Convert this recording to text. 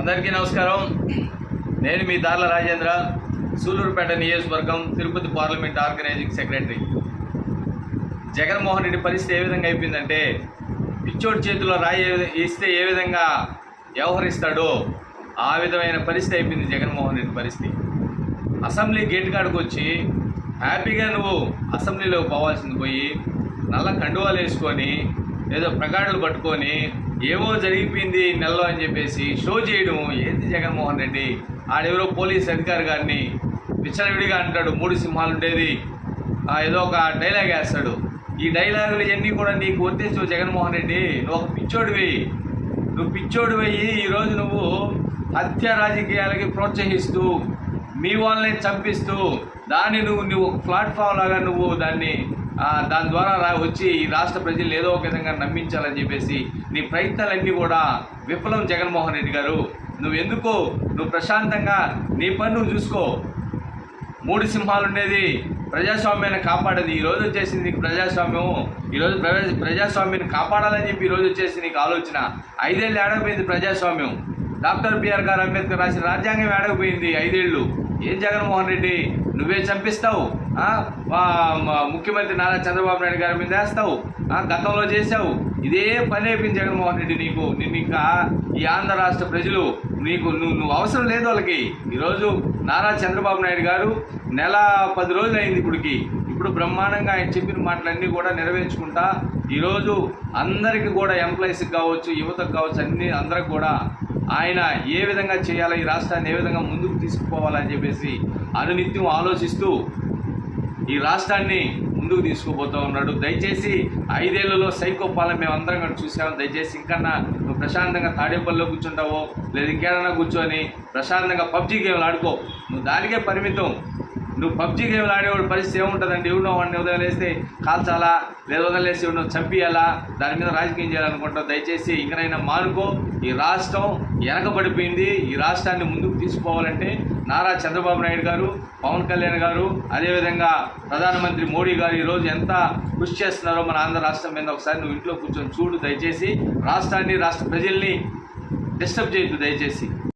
అందరికీ నమస్కారం. నేను మీ దార్ల రాజేంద్ర సూలూరుపేట నియోజకవర్గం Tirupati parliament organising secretary. Jaganmohan Reddy పరిస్థితి ఏ విధంగా అయిపోయిందంటే పిచ్చోడి చేతిలో రాయి ఇస్తే ఏ విధంగా వ్యవహరిస్తాడో ఆ విధమైన పరిస్థితి అయిపోయింది జగన్మోహన్ రెడ్డి పరిస్థితి. అసెంబ్లీ గేట్ కాడికి వచ్చి హ్యాపీగా నువ్వు అసెంబ్లీలోకి పోవాల్సింది పోయి నల్ల కండువాలు వేసుకొని ఏదో ప్రగాడులు పట్టుకొని ఏమో జరిగిపోయింది నెలలో అని చెప్పేసి షో చేయడం ఏంది జగన్మోహన్ రెడ్డి? ఆడెవరో పోలీస్ అధికారి గారిని విచ్చలవిడిగా అంటాడు. మూడు సింహాలు ఉండేది. ఏదో ఒక డైలాగ్ వేస్తాడు. ఈ డైలాగులు ఇవన్నీ కూడా నీకు వర్తించవు జగన్మోహన్ రెడ్డి నువ్వు ఒక పిచ్చోడివి నువ్వు పిచ్చోడివయ్యి ఈరోజు నువ్వు హత్య రాజకీయాలకి ప్రోత్సహిస్తూ మీ వాళ్ళని చంపిస్తూ దాన్ని నువ్వు నువ్వు ఒక ప్లాట్ఫామ్ లాగా నువ్వు దాన్ని దాని ద్వారా వచ్చి ఈ రాష్ట్ర ప్రజలు ఏదో ఒక విధంగా నమ్మించాలని చెప్పేసి నీ ప్రయత్నాలన్నీ కూడా విఫలం జగన్మోహన్ రెడ్డి గారు. నువ్వు ఎందుకో? నువ్వు ప్రశాంతంగా నీ పని నువ్వు చూసుకో. మూడు సింహాలు ఉండేది ప్రజాస్వామ్యాన్ని కాపాడేది. ఈ రోజు వచ్చేసింది నీకు ప్రజాస్వామ్యం ఈరోజు ప్రజా ప్రజాస్వామ్యాన్ని కాపాడాలని చెప్పి ఈ వచ్చేసి నీకు ఆలోచన. ఐదేళ్ళు ఏడకపోయింది ప్రజాస్వామ్యం. డాక్టర్ బిఆర్ గారు అంబేద్కర్ రాసిన రాజ్యాంగం ఏడకపోయింది ఐదేళ్ళు. ఏం జగన్మోహన్ రెడ్డి? నువ్వే చంపిస్తావు ముఖ్యమంత్రి నారా చంద్రబాబు నాయుడు గారి మీద వేస్తావు గతంలో చేసావు ఇదే పని అయిపోయింది జగన్మోహన్ రెడ్డి నీకు. నిన్ను ఇంకా ఈ ఆంధ్ర రాష్ట్ర ప్రజలు నీకు నువ్వు నువ్వు అవసరం లేదు వాళ్ళకి. ఈరోజు నారా చంద్రబాబు నాయుడు గారు నెల పది రోజులు అయింది ఇప్పటికి. ఇప్పుడు బ్రహ్మాండంగా ఆయన చెప్పిన మాటలన్నీ కూడా నెరవేర్చుకుంటా ఈరోజు అందరికీ కూడా ఎంప్లాయీస్కి కావచ్చు యువతకు కావచ్చు అన్ని అందరికి కూడా ఆయన ఏ విధంగా చేయాలి ఈ రాష్ట్రాన్ని ఏ విధంగా ముందుకు తీసుకుపోవాలని చెప్పేసి అనునిత్యం ఆలోచిస్తూ ఈ రాష్ట్రాన్ని ముందుకు తీసుకుపోతూ ఉన్నాడు. దయచేసి ఐదేళ్ళలో సైకో పాలన మేము అందరం కూడా చూసాము దయచేసి ఇంకన్నా నువ్వు ప్రశాంతంగా తాడేపల్లిలో కూర్చుంటావో లేదా ఇంకేడన్నా కూర్చొని ప్రశాంతంగా పబ్జీ గేమ్లు ఆడుకో. నువ్వు దానికే పరిమితం. నువ్వు పబ్జీ గేమ్లు ఆడేవాడు పరిస్థితి ఏముంటుందండి? ఎవరినో వాడిని వదిలేస్తే కాల్చాలా? లేదా వదిలేసి ఎవరినో చంపియాలా? దాని మీద రాజకీయం చేయాలనుకుంటావు దయచేసి ఇంకనైనా మానుకో ఈ రాష్ట్రం వెనకబడిపోయింది ఈ రాష్ట్రాన్ని ముందుకు తీసుకోవాలంటే నారా చంద్రబాబు నాయుడు గారు పవన్ కళ్యాణ్ గారు అదేవిధంగా ప్రధానమంత్రి మోడీ గారు ఈరోజు ఎంత కృషి చేస్తున్నారో మన ఆంధ్ర రాష్ట్రం మీద ఒకసారి నువ్వు ఇంట్లో కూర్చొని చూడు. దయచేసి రాష్ట్రాన్ని రాష్ట్ర ప్రజల్ని డిస్టర్బ్ చేయొద్దు. దయచేసి.